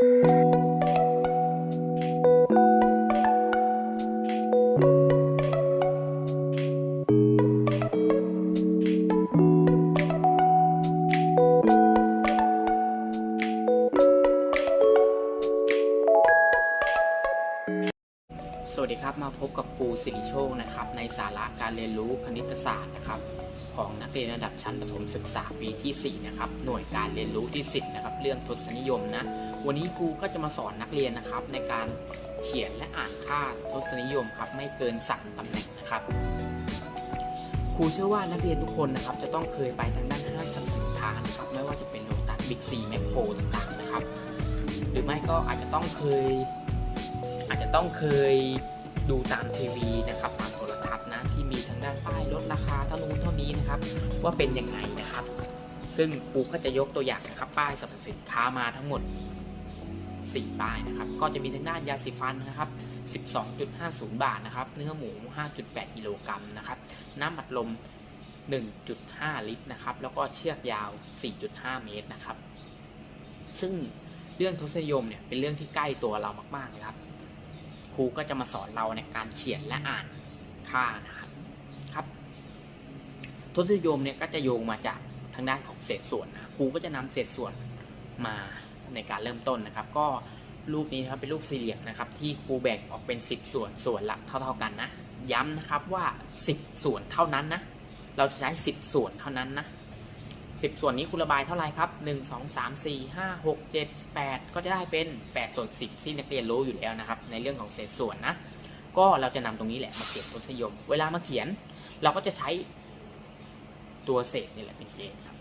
ส วัสดีครับ มาพบกับครูสิริโชคนะครับในสาระการเรียนรู้คณิตศาสตร์นะครับของนักเรียนระดับชั้นประถมศึกษาปีที่4นะครับหน่วยการเรียนรู้ที่ 10นะครับเรื่องทศนิยมนะวันนี้ครูก็จะมาสอนนักเรียนนะครับในการเขียนและอ่านค่าทศนิยมครับไม่เกิน3ตำแหน่งนะครับครูเชื่อว่านักเรียนทุกคนนะครับจะต้องเคยไปทางด้านห้างสรรพสินค้านะครับไม่ว่าจะเป็นโลตัสบิ๊กซีแมคโครต่างๆนะครับหรือไม่ก็อาจจะต้องเคย อาจจะต้องเคยดูตามทีวีนะครับตามโทรทัศน์นะที่มีทางด้านป้ายลดราคาเท่านู้นเท่านี้นะครับ ว่าเป็นยังไงนะครับ ซึ่งครูก็จะยกตัวอย่างนะครับป้ายสรรพสินค้ามาทั้งหมด 4 ป้ายนะครับ ก็จะมีทางด้านยาสีฟันนะครับ 12.50 บาทนะครับ เนื้อหมู 5.8 กิโลกรัมนะครับ น้ำอัดลม 1.5 ลิตรนะครับ แล้วก็เชือกยาว 4.5 เมตรนะครับ ซึ่งเรื่องทศนิยมเนี่ยเป็นเรื่องที่ใกล้ตัวเรามากๆเลยครับ ครูก็จะมาสอนเราในการเขียนและอ่านค่านะครับครับทศนิยมเนี่ยก็จะโยงมาจากทางด้านของเศษส่วนนะครูก็จะนำเศษส่วนมาในการเริ่มต้นนะครับ ก็รูปนี้นะครับเป็นรูปสี่เหลี่ยมนะครับ ที่ครูแบ่งออกเป็น 10 ส่วนส่วนละเท่าๆกันนะย้ำนะครับว่า 10 ส่วนเท่านั้นนะเราจะใช้ 10 ส่วนเท่านั้นนะ 10 ส่วนนี้คุณระบายเท่าไหร่ครับ 1 2 3 4 5 6 7 8 ก็จะได้เป็น 8 ส่วน 10 ที่นักเรียนรู้อยู่แล้วนะครับ ในเรื่องของเศษส่วนนะ ก็เราจะนำตรงนี้แหละมาเขียนทศนิยม เวลามาเขียน เราก็จะใช้ตัวเศษนี่แหละเป็นเกณฑ์ครับ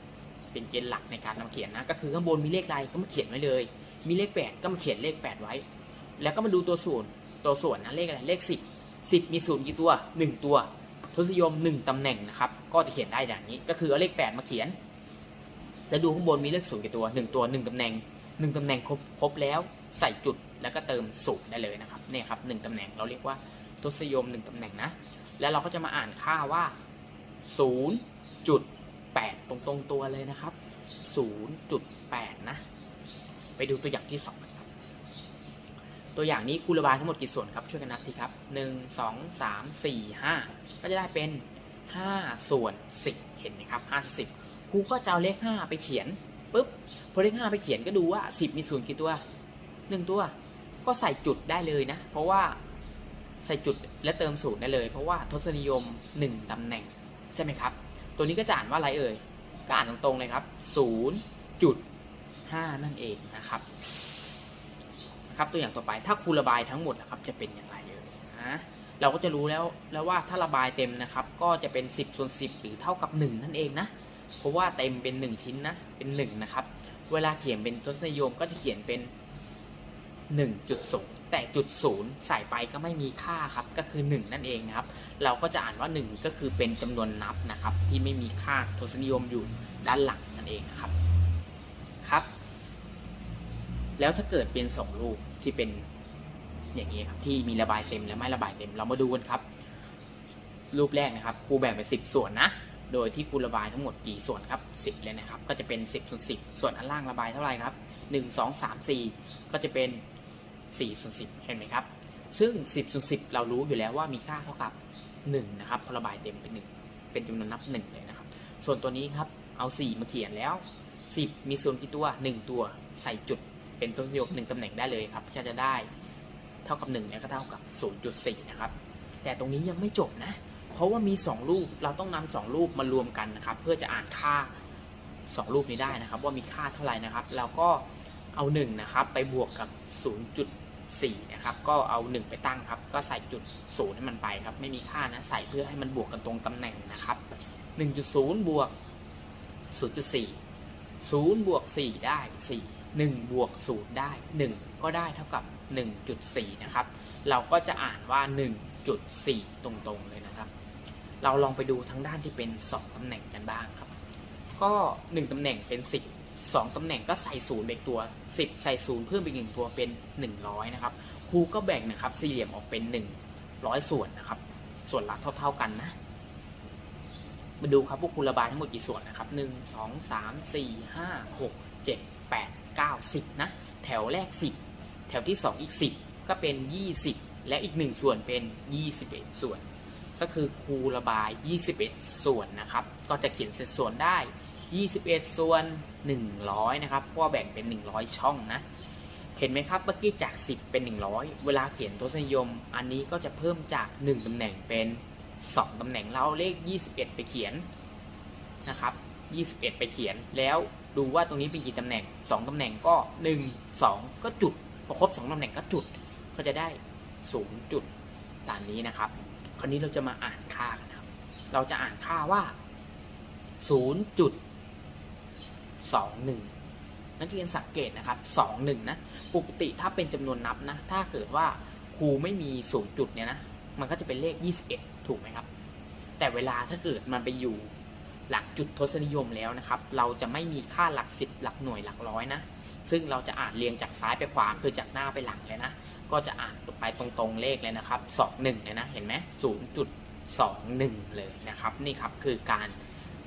เป็นเกณฑ์หลักในการนำเขียนนะ ก็คือข้างบนมีเลขอะไรก็มาเขียนไว้เลย มีเลข 8 ก็มาเขียนเลข 8 ไว้ แล้วก็มาดูตัวส่วน ตัวส่วนนะเลขอะไร เลข 10 10 มีศูนย์กี่ตัว 1 ตัวทศนิยม 1 ตำแหน่งนะครับ ก็จะเขียนได้อย่างนี้ ก็คือเอาเลข 8 มาเขียน แล้วดูข้างบนมีเลขศูนย์กี่ตัว 1 ตัว 1ตำแหน่ง 1ตำแหน่งครบครบแล้วใส่จุดแล้วก็เติมศูนย์ได้เลยนะครับเนี่ยครับ1ตำแหน่งเราเรียกว่าทศนิยม 1ตำแหน่งนะ แล้วเราก็จะมาอ่านค่าว่า 0.8 ตรงตรงตัวเลยนะครับ 0.8 นะ ไปดูตัวอย่างที่2กันครับ ตัวอย่างนี้ครูระบายทั้งหมดกี่ส่วนครับ ช่วยกันนับทีครับ 1 2 3 4 5 ก็จะได้เป็น 5 ส่วน 10 เห็นไหมครับ5ส่วน10 ครูก็จะเอาเลข5ไปเขียนปุ๊บพอเลข5ไปเขียนก็ดูว่า10มีศูนย์กี่ตัว1ตัว ก็ใส่จุดได้เลยนะ เพราะว่าใส่จุดและเติมศูนย์ได้เลย เพราะว่าทศนิยม1ตำแหน่งใช่ไหมครับ ตัวนี้ก็จะอ่านว่าอะไรเอ่ยก็อ่านตรงๆเลยครับ0.5นั่นเองนะครับนะครับ ตัวอย่างต่อไปถ้าครูระบายทั้งหมดนะครับจะเป็นอย่างไรเอ่ยนะเราก็จะรู้แล้วแล้วว่าถ้าระบายเต็มนะครับ ก็จะเป็น 10ส่วน10 หรือเท่ากับ 1 นั่นเองนะ เพราะว่าเต็มเป็น 1 ชิ้นนะ เป็น 1 นะครับ เวลาเขียนเป็นทศนิยมก็จะเขียนเป็น 1.0 แต่จุดศูนย์ใส่ไปก็ไม่มีค่าครับ ก็คือ 1 นั่นเองนะครับ เราก็จะอ่านว่า 1 ก็คือเป็นจำนวนนับนะครับ ที่ไม่มีค่าทศนิยมอยู่ด้านหลังนั่นเองนะครับ ครับ แล้วถ้าเกิดเป็น 2 รูปที่เป็นอย่างนี้ครับที่มีระบายเต็มและไม่ระบายเต็ม เรามาดูกันครับ รูปแรกนะครับครูแบ่งเป็น10ส่วนนะ โดยที่ครูระบายทั้งหมดกี่ส่วนครับ 10 เลยนะครับ ก็จะเป็น 10ส่วน10 ส่วนอันล่างระบายเท่าไหร่ครับ 1 2 3 4 ก็จะเป็น4ส่วน10 เห็นไหมครับ ซึ่ง 10ส่วน10 เรารู้อยู่แล้วว่ามีค่าเท่ากับ 1 นะครับพอระบายเต็มเป็น 1 เป็นจำนวนนับ 1 เลยนะครับ ส่วนตัวนี้ครับ เอา 4 มาเขียนแล้ว 10 มีส่วนกี่ตัว 1 ตัวใส่จุดเป็นต้นยก1ตำแหน่งได้เลยครับก็จะได้เท่ากับ1เนี่ยก็เท่ากับ 0.4 นะครับ แต่ตรงนี้ยังไม่จบนะ เพราะว่ามี 2 รูปเราต้องนำสองรูปมารวมกันนะครับ เพื่อจะอ่านค่า 2 รูปนี้ได้นะครับ ว่ามีค่าเท่าไหร่นะครับ เราก็เอา1นะครับไปบวกกับ 0.4นะครับก็เอา 1 ไปตั้งครับก็ใส่จุด0ให้มันไปครับไม่มีค่านะใส่เพื่อให้มันบวกกันตรงตำแหน่งนะครับ 1.0 บวก 0.4 0บวก4ได้ 4 1บวก0ได้ 1 ก็ได้เท่ากับ 1.4 นะครับ เราก็จะอ่านว่า 1.4 ตรงๆเลยนะครับ เราลองไปดูทางด้านที่เป็น 2 ตำแหน่งกันบ้างครับ ก็ 1 ตำแหน่งเป็น 10 2 ตำแหน่งก็ใส่ศูนย์ไปตัว 10 ใส่ศูนย์เพิ่มไปอีกหนึ่งตัวเป็น 100 นะครับครูก็แบ่งนะครับสี่เหลี่ยมออกเป็น 100 ส่วนนะครับ ส่วนละเท่า ๆกันนะ มาดูครับพวกครูระบายทั้งหมดกี่ส่วนนะครับ 1 2 3 4 5 6 7 8 9 10 นะ แถวแรก 10 แถวที่ 2 อีก 10 ก็เป็น 20 และอีก 1 ส่วนเป็น 21 ส่วน ก็คือคูณระบาย 21 ส่วนนะครับ ก็จะเขียนเศษส่วนได้ 21 ส่วน 100 นะครับ เพราะว่าแบ่งเป็น 100 ช่องนะ เห็นไหมครับ เมื่อกี้จาก 10 เป็น 100 เวลาเขียนทศนิยม อันนี้ก็จะเพิ่มจาก 1 ตำแหน่งเป็น 2 ตำแหน่งเราเอาเลข 21 ไปเขียนนะครับ 21 ไปเขียน แล้วดูว่าตรงนี้เป็นกี่ตำแหน่ง 2 ตำแหน่งก็ 1 2 ก็จุด พอครบ 2 ตำแหน่งก็จุด ก็จะได้ 0 จุดตามนี้นะครับ คราวนี้เราจะมาอ่านค่ากันครับ เราจะอ่านค่าว่า 0.21 นักเรียนสังเกตนะครับ 21 นะ ปกติถ้าเป็นจำนวนนับนะ ถ้าเกิดว่าครูไม่มี0จุดเนี่ยนะ มันก็จะเป็นเลข 21 ถูกไหมครับ แต่เวลาถ้าเกิดมันไปอยู่หลักจุดทศนิยมแล้วนะครับ เราจะไม่มีค่าหลัก 10 หลักหน่วยหลักร้อยนะ ซึ่งเราจะอ่านเรียงจากซ้ายไปขวาคือจากหน้าไปหลังเลยนะ ก็จะอ่านไปตรงๆเลขเลยนะครับ21เลยนะเห็นไหม0.21 เลยนะครับ นี่ครับคือการ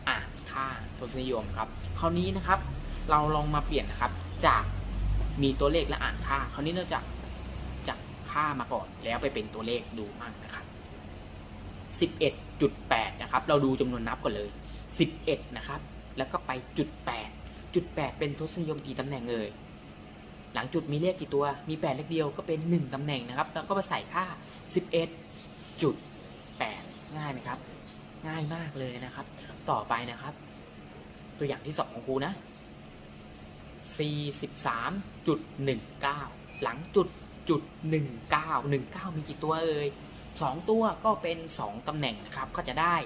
อ่านค่าทศนิยมครับ คราวนี้นะครับ เราลองมาเปลี่ยนนะครับจากมีตัวเลขและอ่านค่า คราวนี้เราจะจากค่ามาก่อนแล้วไปเป็นตัวเลขดูมั่งนะครับ11.8นะครับ เราดูจำนวนนับก่อนเลย 11 นะครับ แล้วก็ไปจุด8จุด8เป็นทศนิยมกี่ตำแหน่งเอ่ย หลังจุดมีเลขกี่ตัวมี 8 เลขเดียวก็เป็น 1 ตำแหน่งนะครับ แล้วก็มาใส่ค่า 11จุด8ง่ายไหมครับ ง่ายมากเลยนะครับ ต่อไปนะครับ ตัวอย่างที่ 2 ของครูนะ 43.19 หลังจุดจุด19 19 มีกี่ตัวเอ่ย2 ตัวก็เป็น 2 ตำแหน่งนะครับ ก็จะได้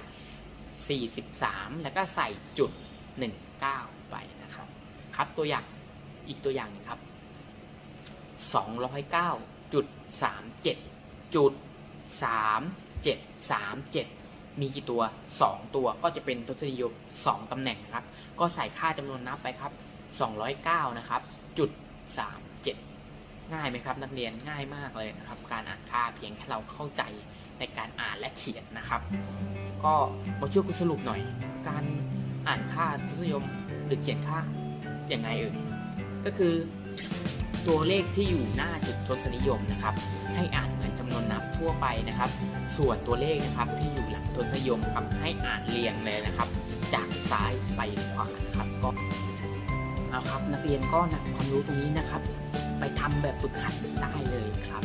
43 แล้วก็ใส่จุด 19 ไปนะครับ ครับตัวอย่างอีกตัวอย่างหนึงครับ 209.37จุด3737 มีกี่ตัว 2 ตัวก็จะเป็นทศนิยม 2ตำแหน่งนะครับ ก็ใส่ค่าจำนวนนับไปครับ 209 นะครับ จุด 37 ง่ายไหมครับ นักเรียนง่ายมากเลยนะครับ การอ่านค่าเพียงแค่เราเข้าใจในการอ่านและเขียนนะครับ ก็มาช่วยกูสรุปหน่อย การอ่านค่าทศนิยมหรือเขียนค่าอย่างไงเอ่ยก็คือ ตัวเลขที่อยู่หน้าจุดทศนิยมนะครับ ให้อ่านเหมือนจำนวนนับทั่วไปนะครับ ส่วนตัวเลขนะครับที่อยู่หลังทศนิยมครับให้อ่านเรียงเลยนะครับ จากซ้ายไปขวานะครับก็เอาครับนักเรียนก็นำความรู้ตรงนี้นะครับ ไปทำแบบฝึกหัดได้เลยครับ